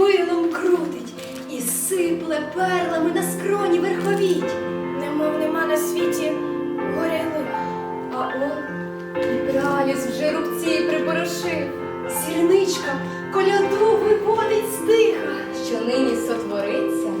пилом крутить і сипле перлами на скроні верховіть, немов нема на світі горя лиха. А он і праліс вже рубці припорошив, Сірничка коляду виводить з диха. що нині сотвориться.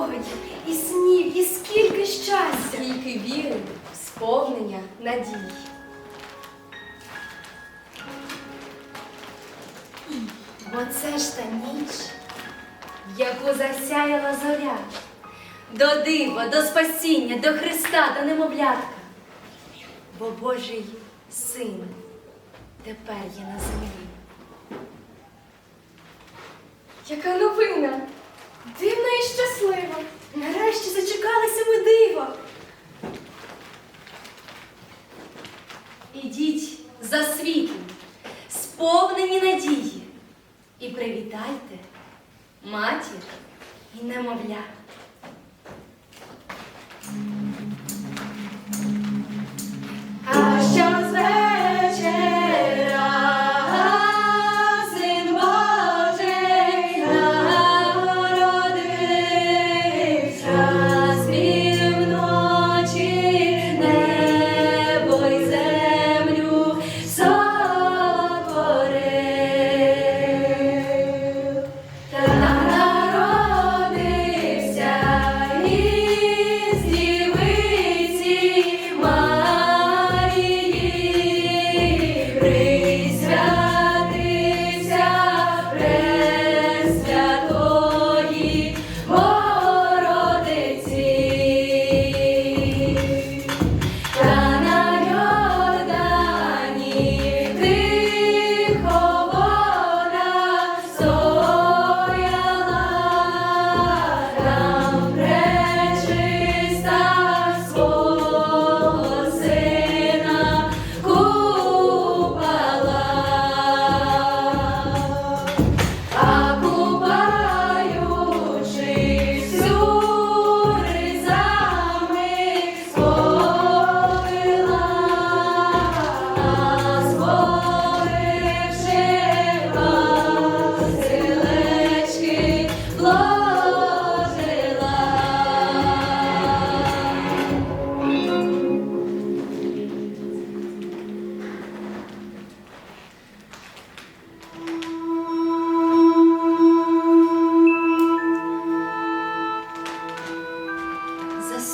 Спогадів, і снів, і скільки щастя. скільки віри, сповнення, надій. Бо це ж та ніч. яку засяяла зоря, до дива, до спасіння, до Христа, до немовлятка. Бо Божий син тепер є на землі. Яка новина! Дивна і щаслива. Нарешті зачекалися ми дива. Ідіть за світлом, сповнені надії, і привітайте матір і немовля.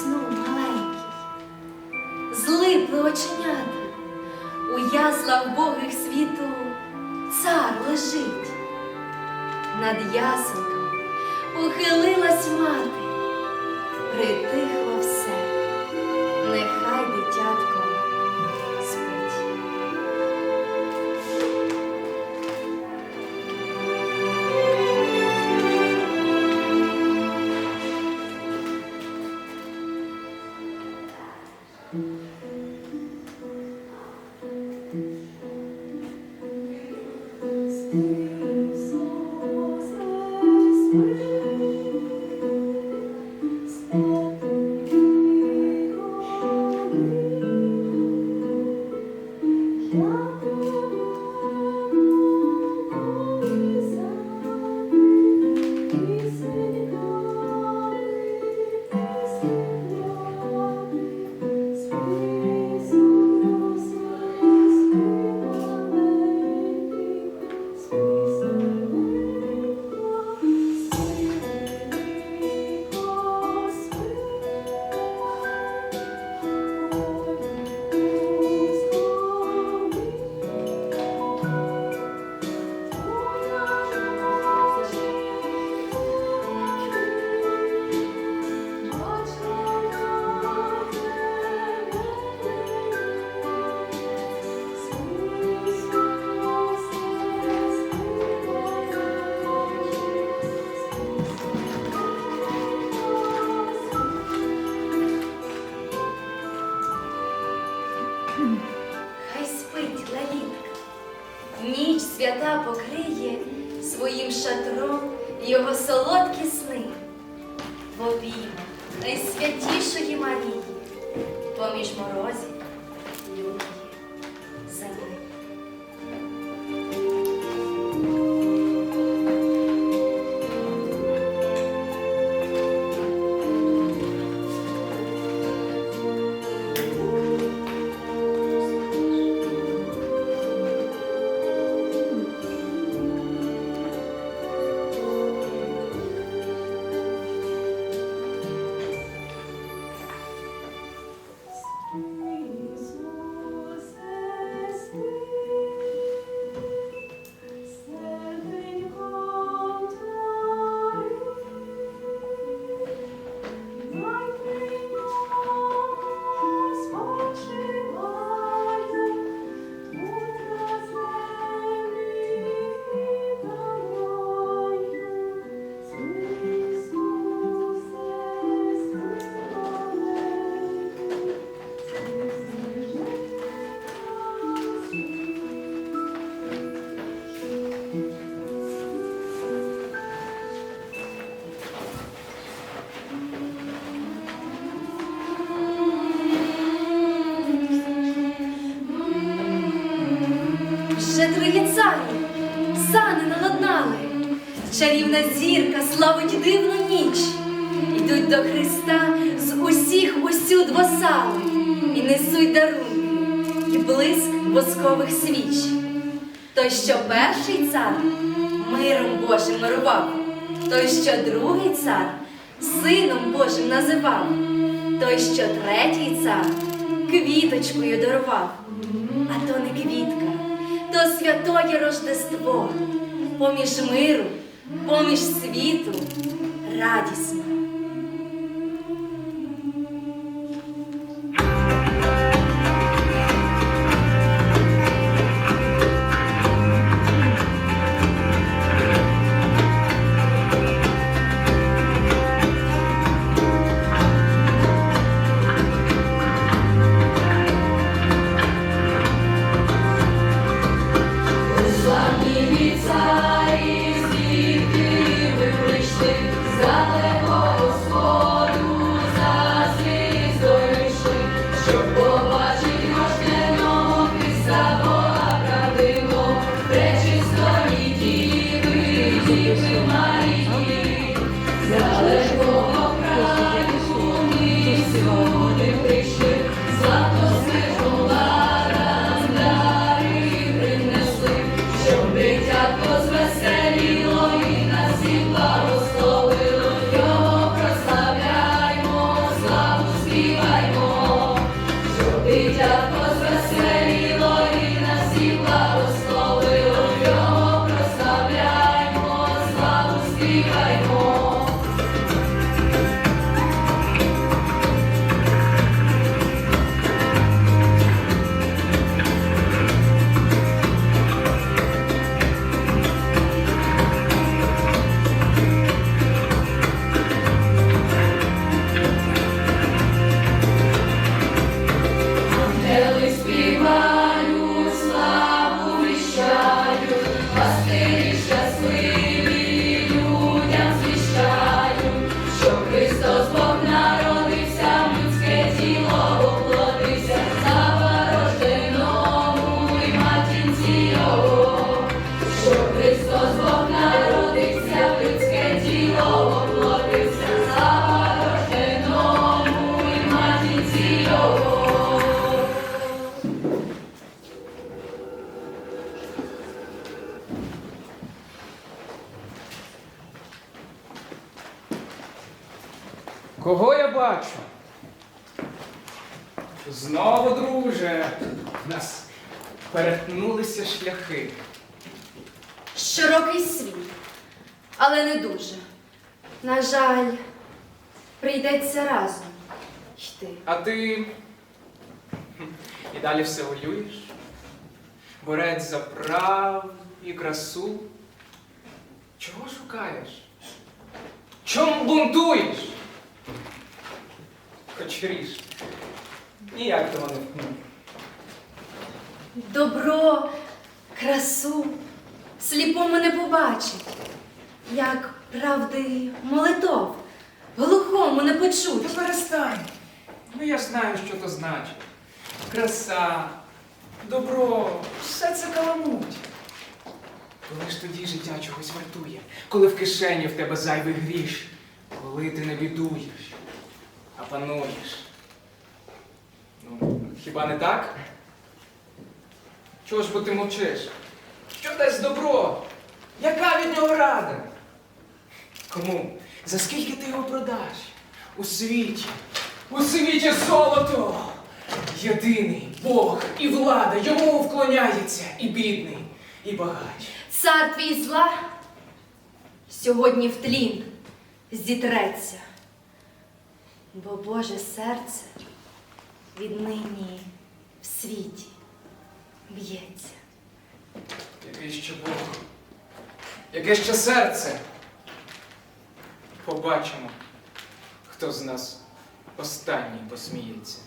сну маленький, злипли оченята, у язла вбогих світу цар лежить. Над ясенком ухилилась мати, притихло все, нехай дитятко. Хай солодкі сни. В обіймах найсвятішої Марії, поміж морозів, люті, зими. Вже троєцарі, сани наладнали, чарівна зірка славить дивну ніч. Йдуть до Христа з усіх усюд васали і несуть дарунки, і блиск воскових свіч. Той, що перший цар миром Божим мирував, той, що другий цар сином Божим називав, той, що третій цар квіточкою дарував, а то то святоє Рождество, поміж миру, поміж світу радісно. Chocolate. Lord. На жаль, прийдеться разом йти. А ти і далі все воюєш? Борець за прав і красу. Чого шукаєш? Чому бунтуєш? Хоч ріж. Ніяк того не вкнув. Добро, красу сліпому не побачить, як правди молитов, глухому не Та почуть. перестань. Ну я знаю, що то значить. Краса, добро, все це каламуть. Коли ж тоді життя чогось вартує, коли в кишені в тебе зайвий гріш, коли ти не бідуєш, а пануєш. Ну, хіба не так? Чого ж бо ти мовчиш? Що дасть добро? Яка від нього рада? Кому? За скільки ти його продаш? У світі, у світі золото! Єдиний Бог і влада йому вклоняється і бідний, і багач. Цар твій зла сьогодні в тлін зітреться, бо Боже серце віднині в світі б'ється. Який ще Бог? Яке ще серце? Побачимо, хто з нас останній посміється.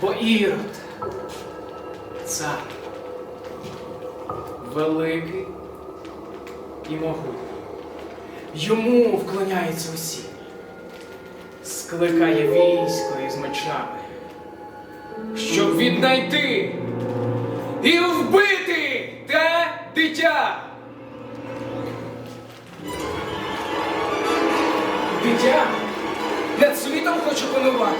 Бо Ірод, цар, великий і могутній. Йому вклоняються усі, скликає військо із мечами щоб віднайти і вбити дитя. Дитя над світом хочу панувати.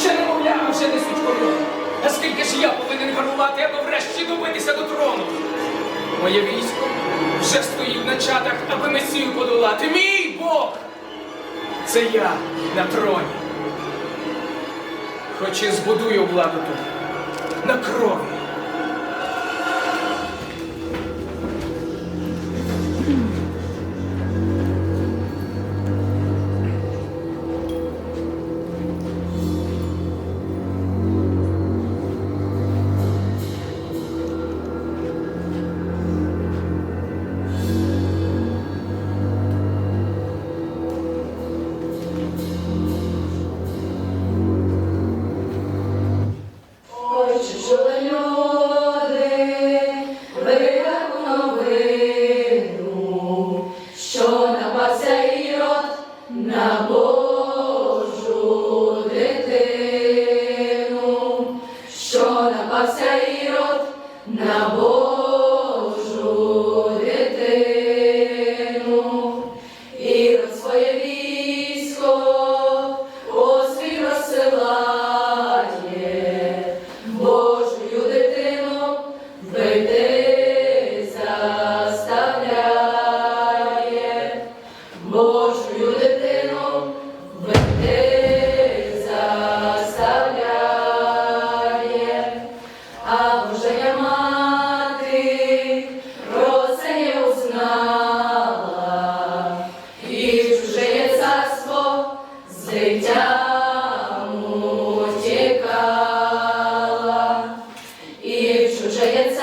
Ще немовля, а вже несуть корону. А скільки ж я повинен гарувати, аби врешті добитися до трону? Моє військо вже стоїть на чатах, аби месію подолати. Мій Бог! Це я на троні. Хоч і збудую владу тут, на крові.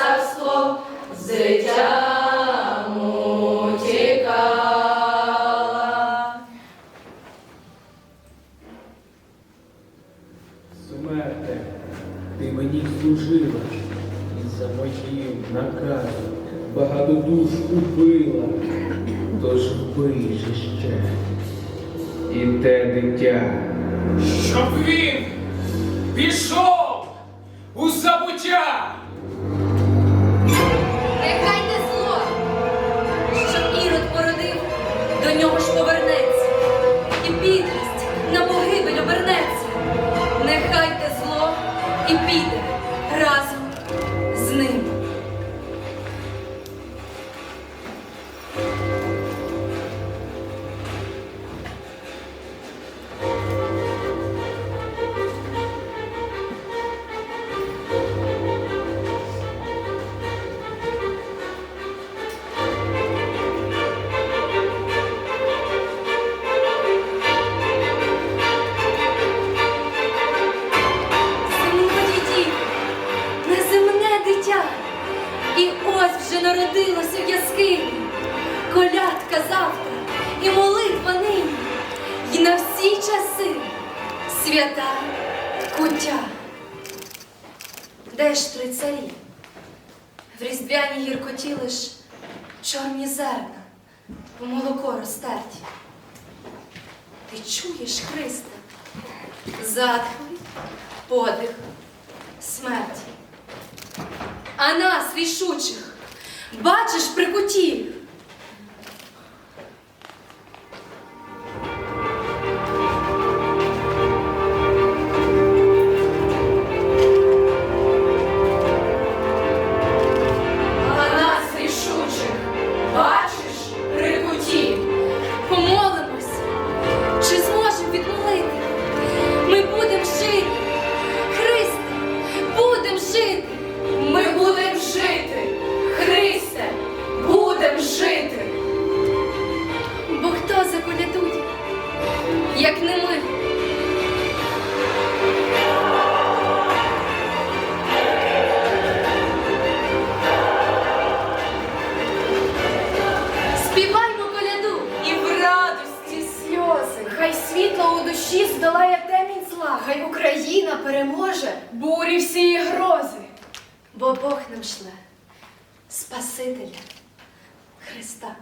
Царство з утікала. Смерте, ти мені служила, і за моїм наказом багато душ убила, тож вбий же ще. І те дитя. Щоб він пішов у забуття. Вже народилося в яскині, колядка завтра і молитва нині, і на всі часи свята куття. Де ж три царі? В різдвяній гіркоті лиш чорні зерна, в молоко розтерті. Ти чуєш, Христа? Затхлий подих смерті. А нас, рішучих, бачиш при куті. Душі здолає темінь зла, хай Україна переможе бурі всі грози. бо Бог нам шле Спасителя Христа.